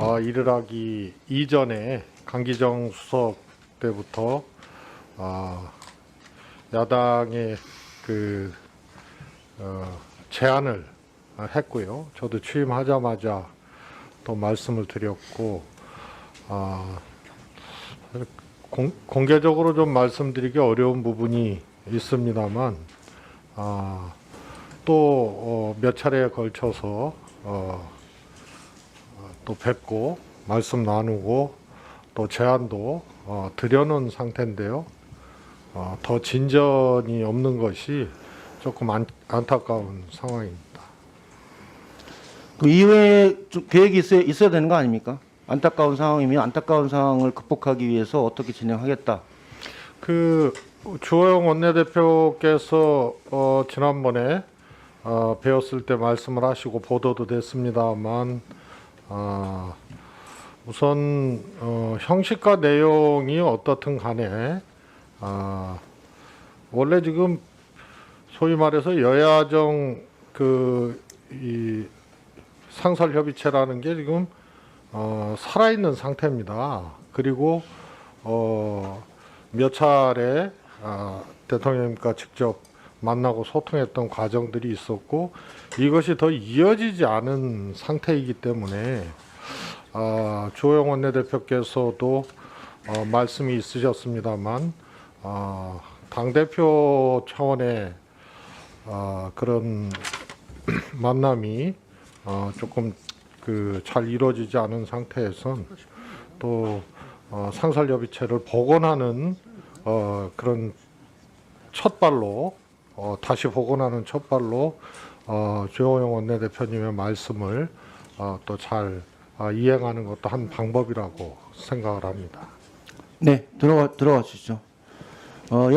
어, 일을 하기 이전에 강기정 수석 때부터 어, 야당의 그 어, 제안을 했고요. 저도 취임하자마자 또 말씀을 드렸고 아, 공, 공개적으로 좀 말씀드리기 어려운 부분이 있습니다만 아, 또몇 차례에 걸쳐서 어, 또 뵙고 말씀 나누고 또 제안도 어, 드려놓은 상태인데요. 어, 더 진전이 없는 것이 조금 안, 안타까운 상황입니다. 그 이후에 좀 계획이 있어야, 있어야 되는 거 아닙니까? 안타까운 상황이면 안타까운 상황을 극복하기 위해서 어떻게 진행하겠다. 그 주호영 원내대표께서 어, 지난번에 어, 배웠을 때 말씀을 하시고 보도도 됐습니다만 아, 우선 어, 형식과 내용이 어떻든 간에 아, 원래 지금 소위 말해서 여야정 그이 상설협의체라는 게 지금 어, 살아있는 상태입니다. 그리고 어, 몇 차례 아, 대통령님과 직접 만나고 소통했던 과정들이 있었고 이것이 더 이어지지 않은 상태이기 때문에 아, 주호영 원내대표께서도 어, 말씀이 있으셨습니다만 아, 당 대표 차원의 아, 그런 만남이 어, 조금 그 잘 이루어지지 않은 상태에선 또 어, 상설협의체를 복원하는 어, 그런 첫 발로 어, 다시 복원하는 첫 발로 어, 조호영 원내대표님의 말씀을 어, 또잘 어, 이행하는 것도 한 방법이라고 생각을 합니다. 네, 들어가 들어가 주시죠. 어,